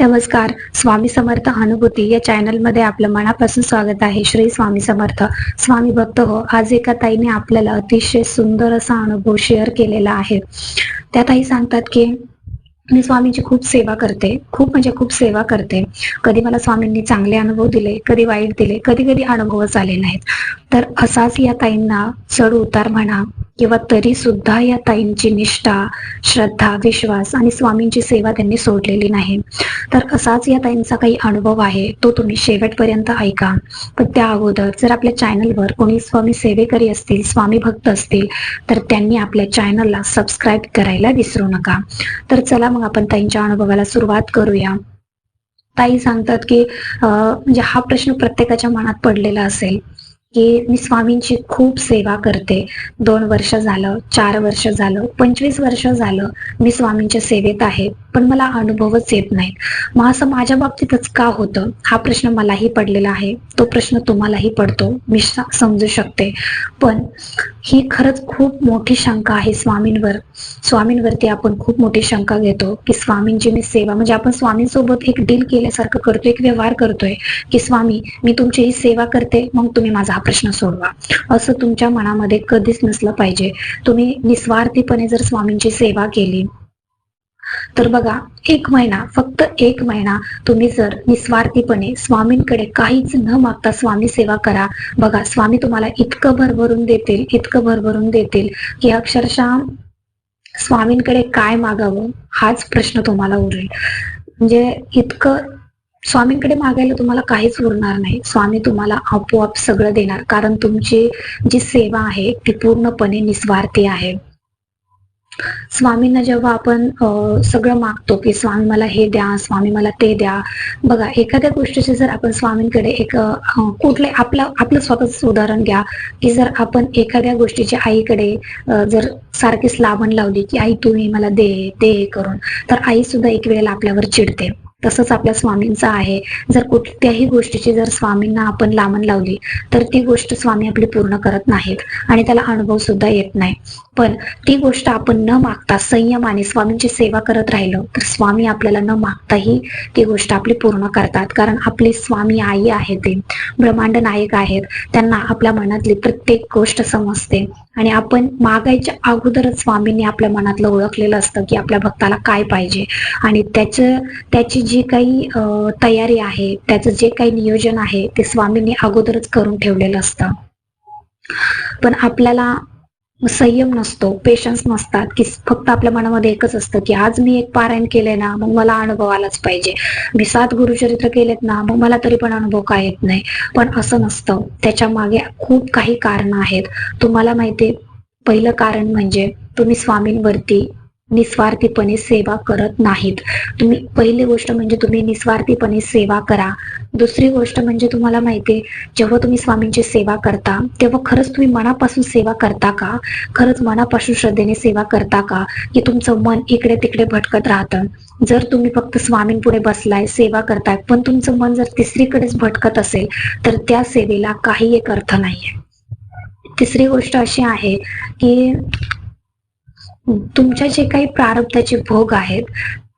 नमस्कार स्वामी समर्थ अनुभूती या चॅनलमध्ये आपलं मनापासून स्वागत आहे. श्री स्वामी समर्थ. स्वामी भक्त हो आज एका ताईने आपल्याला अतिशय सुंदर असा अनुभव शेअर केलेला आहे. त्या ताई सांगतात की मी स्वामींची खूप सेवा करते. खूप म्हणजे खूप सेवा करते. कधी मला स्वामींनी चांगले अनुभव दिले कधी वाईट दिले कधी कधी अनुभवच आले नाहीत. तर असाच या ताईंना चढ उतार म्हणा किंवा तरी सुद्धा या ताईंची निष्ठा श्रद्धा विश्वास आणि स्वामींची सेवा त्यांनी सोडलेली नाही. तर असाच या ताईंचा काही अनुभव आहे तो तुम्ही शेवटपर्यंत ऐका. पण त्या अगोदर जर आपल्या चॅनलवर कोणी स्वामी सेवेकरी असतील स्वामी भक्त असतील तर त्यांनी आपल्या चॅनलला सबस्क्राईब करायला विसरू नका. तर चला मग आपण ताईंच्या अनुभवाला सुरुवात करूया. ताई सांगतात की म्हणजे हा प्रश्न प्रत्येकाच्या मनात पडलेला असेल. की मी स्वामींची खूप सेवा करते. दोन वर्ष झालं चार वर्ष झालं पंचवीस वर्ष झालं मी स्वामींच्या सेवेत आहे पण मला अनुभवच येत नाही मग असं माझ्या बाबतीतच का होतं? हा प्रश्न मलाही पडलेला आहे. तो प्रश्न तुम्हालाही पडतो. मी समजू शकते. पण ही खरंच खूप मोठी शंका आहे स्वामींवर. स्वामींवरती आपण खूप मोठी शंका घेतो की स्वामींची मी सेवा म्हणजे आपण स्वामींसोबत एक डील केल्यासारखं करतोय एक व्यवहार करतोय की स्वामी मी तुमची ही सेवा करते मग तुम्ही माझा प्रश्न सोडवा. असं तुमच्या मनामध्ये कधीच नसलं पाहिजे. तुम्ही निस्वार्थीपणे जर स्वामींची सेवा केली तर बघा एक महिना फक्त एक महिना तुम्ही जर निस्वार्थीपणे स्वामींकडे काहीच न मागता स्वामी सेवा करा. बघा स्वामी तुम्हाला इतकं भरभरून देतील इतकं भरभरून देतील की अक्षरशः स्वामींकडे काय मागावं हाच प्रश्न तुम्हाला उरेल. म्हणजे इतकं स्वामींकडे मागायला तुम्हाला काहीच उरणार नाही. स्वामी तुम्हाला आपोआप सगळं देणार. कारण तुमची जी सेवा आहे ती पूर्णपणे निस्वार्थी आहे. स्वामींना जेव्हा आपण सगळं मागतो की स्वामी मला हे द्या स्वामी मला ते द्या. बघा एखाद्या गोष्टीचे जर आपण स्वामींकडे एक कुठले आपलं आपलं स्वतःच उदाहरण घ्या. की जर आपण एखाद्या गोष्टीची आईकडे जर सारखीच लावण लावली की आई तुम्ही मला दे दे करून. तर आई सुद्धा एक वेळेला आपल्यावर चिडते. तसंच आपल्या स्वामींचा आहे. जर कुठल्याही गोष्टीची जर स्वामींना आपण लामण लावली तर ती गोष्ट स्वामी आपली पूर्ण करत नाहीत आणि त्याला अनुभव सुद्धा येत नाही. पण ती गोष्ट आपण न मागता संयमाने स्वामींची सेवा करत राहिलो तर स्वामी आपल्याला न मागताही ती गोष्ट आपली पूर्ण करतात. कारण आपले स्वामी आई आहे ते. ब्रह्मांड नायक आहेत. त्यांना आपल्या मनातली प्रत्येक गोष्ट समजते. आणि आपण मागायच्या अगोदरच स्वामींनी आपल्या मनातलं ओळखलेलं असतं की आपल्या भक्ताला काय पाहिजे. आणि त्याचं त्याची जी काही तयारी आहे त्याचं जे काही नियोजन आहे ते स्वामींनी अगोदरच करून ठेवलेलं असतं. पण आपल्याला संयम नसतो पेशन्स नसतात की फक्त आपल्या मनामध्ये एकच असतं की आज मी एक पारायण केलंय ना मग मला अनुभव आलाच पाहिजे. मी सात गुरुचरित्र केलेत ना मग मला तरी पण अनुभव काय येत नाही? पण असं नसतं. त्याच्यामागे खूप काही कारण आहेत. तुम्हाला माहिती पहिलं कारण म्हणजे तुम्ही स्वामींवरती निस्वार्थीपणे सेवा करत नाहीत. तुम्ही पहिली गोष्ट म्हणजे तुम्ही निस्वार्थीपणे सेवा करा. दुसरी गोष्ट म्हणजे तुम्हाला माहितीये जेव्हा तुम्ही स्वामींची सेवा करता तेव्हा खरंच तुम्ही मनापासून सेवा करता का? खरंच मनापासून श्रद्धेने सेवा करता का? की तुमचं मन इकडे तिकडे भटकत राहतं. जर तुम्ही फक्त स्वामींपुढे बसलाय सेवा करताय पण तुमचं मन जर तिसरीकडेच भटकत असेल तर त्या सेवेला काही एक अर्थ नाहीये. तिसरी गोष्ट अशी आहे की तुमच्या जे काही प्रारब्धाचे भोग आहेत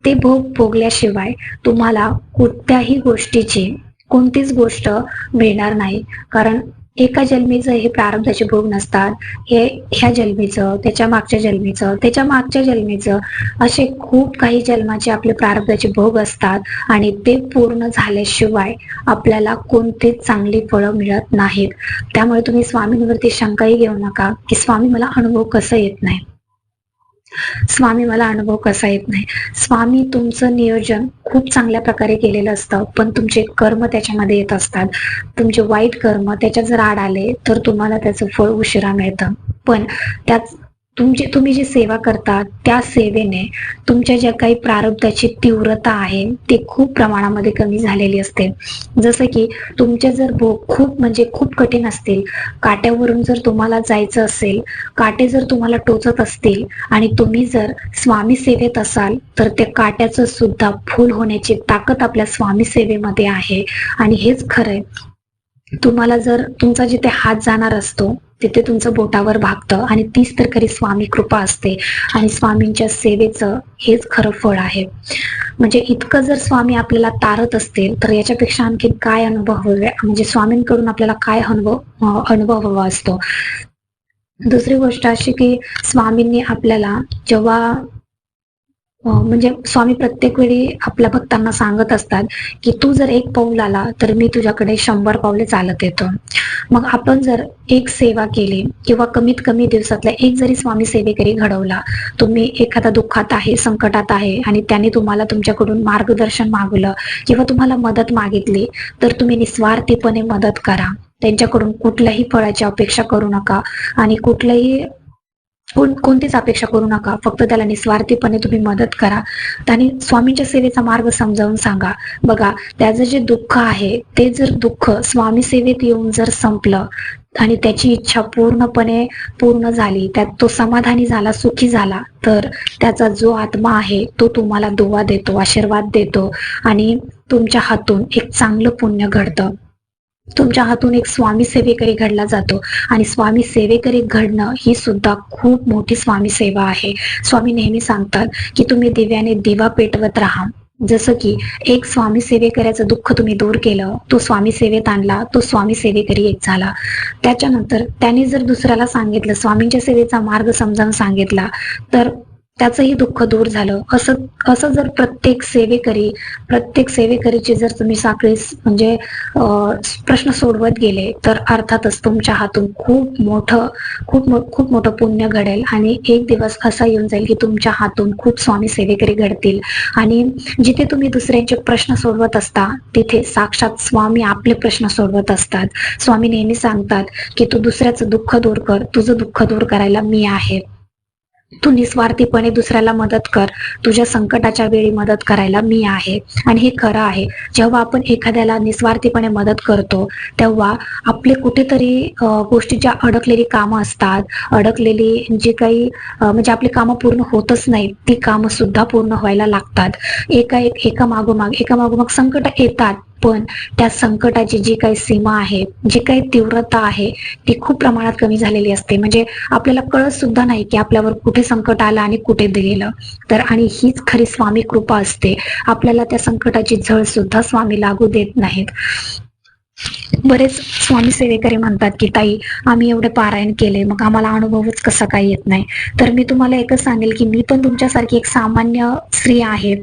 ते भोग भोगल्याशिवाय तुम्हाला कोणत्याही गोष्टीची कोणतीच गोष्ट मिळणार नाही. कारण एका जन्मीचं हे प्रारब्धाचे भोग नसतात. हे ह्या जन्मीचं त्याच्या मागच्या जन्मीचं त्याच्या मागच्या जन्मीचं असे खूप काही जन्माचे आपले प्रारब्धाचे भोग असतात आणि ते पूर्ण झाल्याशिवाय आपल्याला कोणतीच चांगली फळं मिळत नाहीत. त्यामुळे तुम्ही स्वामींवरती शंकाही घेऊ नका की स्वामी मला अनुभव कसं येत नाही. स्वामी मला अनुभव कसा येत नाही? स्वामी तुमचं नियोजन खूप चांगल्या प्रकारे केलेलं असतं पण तुमचे कर्म त्याच्यामध्ये येत असतात. तुमचे वाईट कर्म त्याच्यात जर आड आले तर तुम्हाला त्याचं फळ उशिरा मिळतं. पण त्यात तुमची तुम्ही जी सेवा करता त्या सेवेने तुमच्या ज्या काही प्रारब्धाची तीव्रता आहे ती खूप प्रमाणामध्ये कमी झालेली असते. जसं की तुमचे जर भोग खूप म्हणजे खूप कठीण असतील काट्यावरून जर तुम्हाला जायचं असेल काटे जर तुम्हाला टोचत असतील आणि तुम्ही जर स्वामी सेवेत असाल तर त्या काट्याचं सुद्धा फूल होण्याची ताकद आपल्या स्वामी सेवेमध्ये आहे. आणि हेच खरंय. तुम्हाला जर तुमचा जिथे हात जाणार असतो तिथे तुमचं बोटावर भागतं आणि तीच तर खरी स्वामी कृपा असते. आणि स्वामींच्या सेवेचं हेच खरं फळ आहे. म्हणजे इतकं जर स्वामी आपल्याला तारत असतील तर याच्यापेक्षा आणखी काय अनुभव म्हणजे स्वामींकडून आपल्याला काय अनुभव अनुभव हवा असतो? दुसरी गोष्ट अशी की स्वामींनी आपल्याला जेव्हा म्हणजे स्वामी प्रत्येक वेळी आपल्या भक्तांना सांगत असतात की तू जर एक पाऊल आला तर मी तुझ्याकडे शंभर पावले चालत येतो. मग आपण जर एक सेवा केली किंवा कमीत कमी दिवसातला एक जरी स्वामी सेवेकरी घडवला तुम्ही एखादा दुःखात आहे संकटात आहे आणि त्याने तुम्हाला तुमच्याकडून मार्गदर्शन मागवलं किंवा तुम्हाला मदत मागितली तर तुम्ही निस्वार्थीपणे मदत करा. त्यांच्याकडून कुठल्याही फळाची अपेक्षा करू नका आणि कुठल्याही कोणतीच अपेक्षा करू नका. फक्त त्याला निस्वार्थीपणे तुम्ही मदत करा. त्याने स्वामींच्या सेवेचा मार्ग समजावून सांगा. बघा त्याचं जे दुःख आहे ते जर दुःख स्वामी सेवेत येऊन जर संपलं आणि त्याची इच्छा पूर्णपणे पूर्ण झाली त्यात तो समाधानी झाला सुखी झाला तर त्याचा जो आत्मा आहे तो तुम्हाला दुवा देतो आशीर्वाद देतो आणि तुमच्या हातून एक चांगलं पुण्य घडतं. तुमच्या हातून एक स्वामी सेवेकरी घडला जातो. आणि स्वामी सेवेकरी घडणं ही सुद्धा खूप मोठी स्वामी सेवा आहे. स्वामी नेहमी सांगतात की तुम्ही दिव्याने दिवा पेटवत राहा. जसं की एक स्वामी सेवेकऱ्याचं दुःख तुम्ही दूर केलं तो स्वामी सेवेत आणला तो स्वामी सेवेकरी एक झाला. त्याच्यानंतर त्याने जर दुसऱ्याला सांगितलं स्वामींच्या सेवेचा मार्ग समजावून सांगितला तर त्याचंही दुःख दूर झालं. असं असं जर प्रत्येक सेवेकरी प्रत्येक सेवेकरीची जर तुम्ही साखळी म्हणजे प्रश्न सोडवत गेले तर अर्थातच तुमच्या हातून खूप मोठं खूप मो- खूप मोठं पुण्य घडेल आणि एक दिवस असा येऊन जाईल की तुमच्या हातून खूप स्वामी सेवेकरी घडतील. आणि जिथे तुम्ही दुसऱ्यांचे प्रश्न सोडवत असता तिथे साक्षात स्वामी आपले प्रश्न सोडवत असतात. स्वामी नेहमी सांगतात की तू दुसऱ्याचं दुःख दूर कर तुझं दुःख दूर करायला मी आहे. तू निस्वार्थीपणे दुसऱ्याला मदत कर. तुझ्या संकटाच्या वेळी मदत करायला मी आहे. आणि हे खरं आहे. जेव्हा आपण एखाद्याला निस्वार्थीपणे मदत करतो तेव्हा आपले कुठेतरी गोष्टी ज्या अडकलेली कामं असतात अडकलेली जी काही म्हणजे आपली कामं पूर्ण होतच नाहीत ती कामं सुद्धा पूर्ण व्हायला लागतात. एका एक एका मागोमाग एका मागोमाग संकट येतात. पण त्या संकटाची जी काही सीमा आहे जी काही तीव्रता आहे ती खूप प्रमाणात कमी झालेली असते. म्हणजे आपल्याला कळत सुद्धा नाही की आपल्यावर कुठे संकट आलं आणि कुठे गेलं. तर आणि हीच खरी स्वामी कृपा असते. आपल्याला त्या संकटाची झळ सुद्धा स्वामी लागू देत नाहीत. बरेच स्वामी सेवेकरी म्हणतात की ताई आम्ही एवढे पारायण केले मग आम्हाला अनुभवच कसा काही येत नाही? तर मी तुम्हाला एकच सांगेल की मी पण तुमच्यासारखी एक सामान्य स्त्री आहे.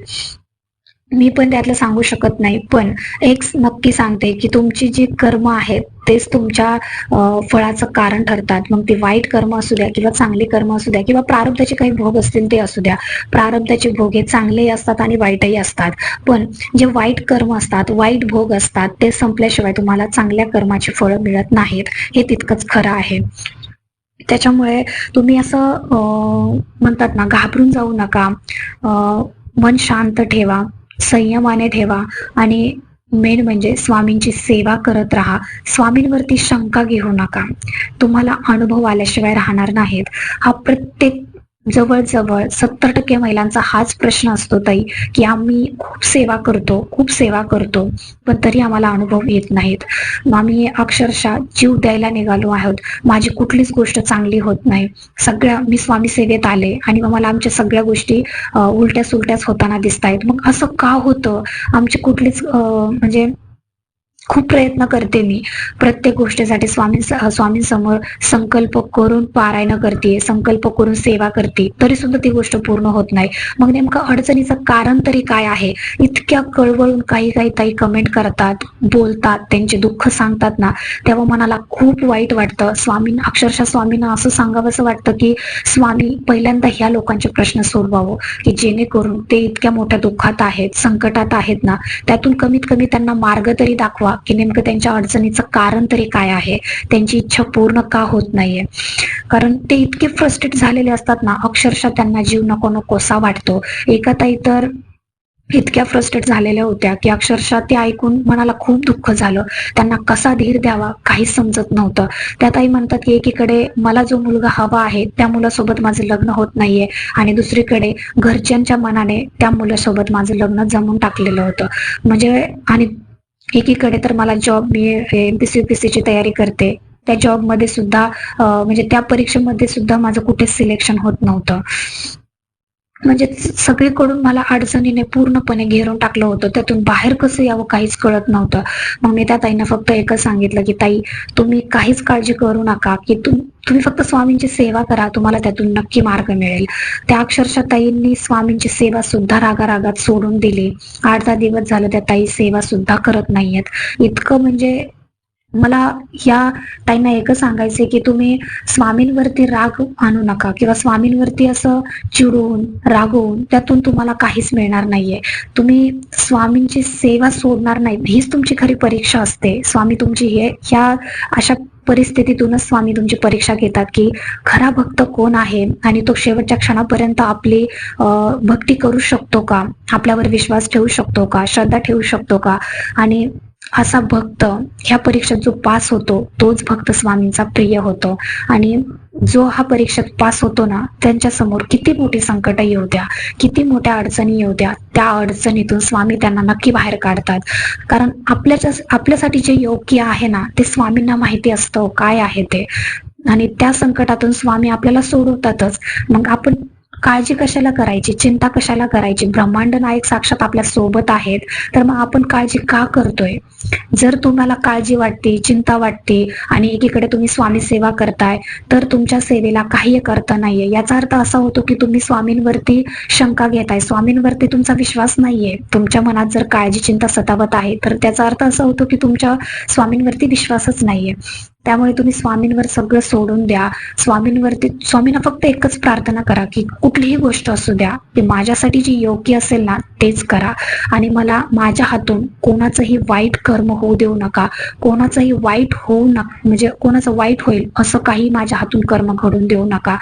मी पण त्यातलं सांगू शकत नाही पण एक नक्की सांगते की तुमची जी कर्म आहेत तेच तुमच्या फळाचं कारण ठरतात. मग ते वाईट कर्म असू द्या किंवा चांगली कर्म असू द्या किंवा प्रारब्धाचे काही भोग असतील ते असू द्या. प्रारब्धाचे भोग हे चांगलेही असतात आणि वाईटही असतात. पण जे वाईट कर्म असतात वाईट भोग असतात ते संपल्याशिवाय तुम्हाला चांगल्या कर्माची फळं मिळत नाहीत. हे तितकंच खरं आहे. त्याच्यामुळे तुम्ही असं म्हणतात ना घाबरून जाऊ नका. मन शांत ठेवा. संयमाने ठेवा आणि मेन म्हणजे स्वामींची सेवा करत राहा. स्वामींवरती शंका घेऊ नका. तुम्हाला अनुभव आल्याशिवाय राहणार नाहीत. हा प्रत्येक जवळजवळ सत्तर टक्के महिलांचा हाच प्रश्न असतो ताई की आम्ही खूप सेवा करतो खूप सेवा करतो पण तरी आम्हाला अनुभव येत नाहीत. मग आम्ही अक्षरशः जीव द्यायला निघालो आहोत. माझी कुठलीच गोष्ट चांगली होत नाही. सगळ्या मी स्वामी सेवेत आले आणि मग मला आमच्या सगळ्या गोष्टी उलट्या सुलट्याच होताना दिसत आहेत मग असं का होतं? आमची कुठलीच म्हणजे खूप प्रयत्न करते मी. प्रत्येक गोष्टीसाठी स्वामी स्वामींसमोर संकल्प करून पारायण करते संकल्प करून सेवा करते तरी सुद्धा ती गोष्ट पूर्ण होत नाही. मग नेमकं अडचणीचं कारण तरी काय आहे? इतक्या कळवळून काही काही ताई कमेंट करतात बोलतात त्यांचे दुःख सांगतात ना तेव्हा मनाला खूप वाईट वाटतं. स्वामी अक्षरशः स्वामींना असं सांगावंसं वाटतं की स्वामी पहिल्यांदा ह्या लोकांचे प्रश्न सोडवावं की जेणेकरून ते इतक्या मोठ्या दुःखात आहेत संकटात आहेत ना त्यातून कमीत कमी त्यांना मार्ग तरी दाखवा की नेमकं त्यांच्या अडचणीचं कारण तरी काय आहे? त्यांची इच्छा पूर्ण का होत नाहीये? कारण ते इतके फ्रस्ट्रेट झालेले असतात ना अक्षरशः त्यांना जीव नको नकोसा वाटतो. एका ताई तर इतक्या फ्रस्ट्रेट झालेल्या होत्या की अक्षरशः ते ऐकून मनाला खूप दुःख झालं. त्यांना कसा धीर द्यावा काहीच समजत नव्हतं. त्या ताई म्हणतात की एकीकडे मला जो मुलगा हवा आहे त्या मुलासोबत माझं लग्न होत नाहीये आणि दुसरीकडे घरच्यांच्या मनाने त्या मुलासोबत माझं लग्न जमून टाकलेलं होतं. म्हणजे आणि एकीकडे तर मला जॉब मी एमपीसी ची तयारी करते. त्या जॉबमध्ये सुद्धा म्हणजे त्या परीक्षेमध्ये सुद्धा माझं कुठेच सिलेक्शन होत नव्हतं. म्हणजे सगळीकडून मला अडचणीने पूर्णपणे घेरून टाकलं होतं. त्यातून बाहेर कसं यावं काहीच कळत नव्हतं. मग मी त्या ताईंना फक्त एकच सांगितलं की ताई तुम्ही काहीच काळजी करू नका की तुम तुम्ही फक्त स्वामींची सेवा करा. तुम्हाला त्यातून नक्की मार्ग मिळेल. त्या अक्षरशः ताईंनी स्वामींची सेवा सुद्धा रागारागात सोडून दिली. आठ दहा दिवस झालं त्या ताई सेवा सुद्धा करत नाहीयेत. इतकं म्हणजे मला या ताईंना एकच सांगायचंय की तुम्ही स्वामींवरती राग आणू नका किंवा स्वामींवरती असं चिडून रागवून त्यातून तुम्हाला काहीच मिळणार नाहीये. तुम्ही स्वामींची सेवा सोडणार नाही हीच तुमची खरी परीक्षा असते. स्वामी तुमची हे ह्या अशा परिस्थितीतूनच स्वामी तुमची परीक्षा घेतात की खरा भक्त कोण आहे आणि तो शेवटच्या क्षणापर्यंत आपली भक्ती करू शकतो का? आपल्यावर विश्वास ठेवू शकतो का? श्रद्धा ठेवू शकतो का? आणि असा भक्त ह्या परीक्षेत जो पास होतो तोच भक्त स्वामींचा प्रिय होतो. आणि जो हा परीक्षेत पास होतो ना त्यांच्यासमोर किती मोठी संकट येऊ द्या किती मोठ्या अडचणी येऊ द्या त्या अडचणीतून स्वामी त्यांना नक्की बाहेर काढतात. कारण आपल्याच्या आपल्यासाठी जे योग्य आहे ना ते स्वामींना माहिती असतं काय आहे ते. आणि त्या संकटातून स्वामी आपल्याला सोडवतातच. मग आपण काळजी कशाला करायची? चिंता कशाला करायची? ब्रह्मांड नायक साक्षात आपल्यासोबत आहेत तर मग आपण काळजी का करतोय? जर तुम्हाला काळजी वाटते चिंता वाटते आणि एकीकडे तुम्ही स्वामी सेवा करताय तर तुमच्या सेवेला काही करता नाहीये. याचा अर्थ असा होतो की तुम्ही स्वामींवरती शंका घेताय. स्वामींवरती तुमचा विश्वास नाहीये. तुमच्या मनात जर काळजी चिंता सतावत आहे तर त्याचा अर्थ असा होतो की तुमच्या स्वामींवरती विश्वासच नाहीये. त्यामुळे तुम्ही स्वामींवर सगळं सोडून द्या. स्वामींवरती स्वामींना फक्त एकच प्रार्थना करा की कुठलीही गोष्ट असू द्या ते माझ्यासाठी जी योग्य असेल ना तेच करा. आणि मला माझ्या हातून कोणाचंही वाईट कर्म होऊ देऊ नका. कोणाचंही वाईट होऊ नका म्हणजे कोणाचं वाईट होईल असं काही माझ्या हातून कर्म घडून देऊ नका.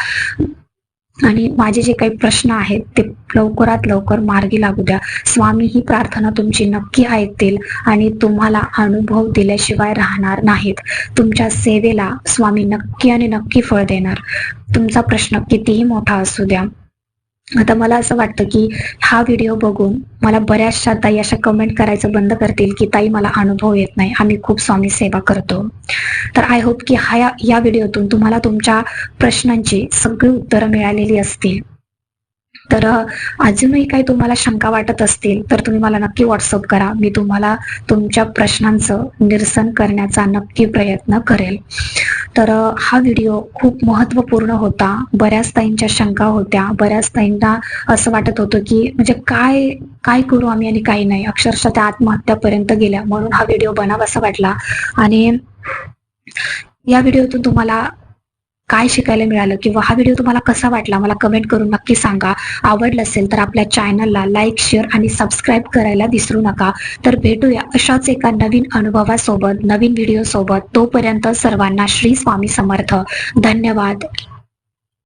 आणि माझे जे काही प्रश्न आहेत ते लवकरात लवकर मार्गी लागू द्या. स्वामी ही प्रार्थना तुमची नक्की ऐकतील आणि तुम्हाला अनुभव दिल्याशिवाय राहणार नाहीत. तुमच्या सेवेला स्वामी नक्की आणि नक्की फळ देणार. तुमचा प्रश्न कितीही मोठा असू द्या आता मला असं वाटतं की हा व्हिडिओ बघून मला बऱ्याचशा ताई अशा कमेंट करायचं बंद करतील की ताई मला अनुभव येत नाही. आम्ही खूप स्वामी सेवा करतो. तर आय होप की हा या- या व्हिडिओतून तुम्हाला तुमच्या प्रश्नांची सगळी उत्तरं मिळालेली असतील. तर अजूनही काही तुम्हाला शंका वाटत असतील तर तुम्ही मला नक्की व्हॉट्सअप करा. मी तुम्हाला तुमच्या प्रश्नांचं निरसन करण्याचा नक्की प्रयत्न करेल. तर हा व्हिडिओ खूप महत्त्वपूर्ण होता. बऱ्याच ताईंच्या शंका होत्या. बऱ्याच ताईंना असं वाटत होतं की म्हणजे काय काय करू आम्ही आणि काही नाही. अक्षरशः त्या आत्महत्यापर्यंत गेल्या. म्हणून हा व्हिडिओ बनावासा वाटला. आणि या व्हिडिओतून तुम्हाला काय शिकायला मिळालं किंवा हा व्हिडिओ तुम्हाला कसा वाटला मला कमेंट करून नक्की सांगा. आवडलं असेल तर आपल्या चॅनलला लाईक शेअर आणि सबस्क्राईब करायला विसरू नका. तर भेटूया अशाच एका नवीन अनुभवासोबत नवीन व्हिडिओ सोबत. तोपर्यंत सर्वांना श्री स्वामी समर्थ. धन्यवाद.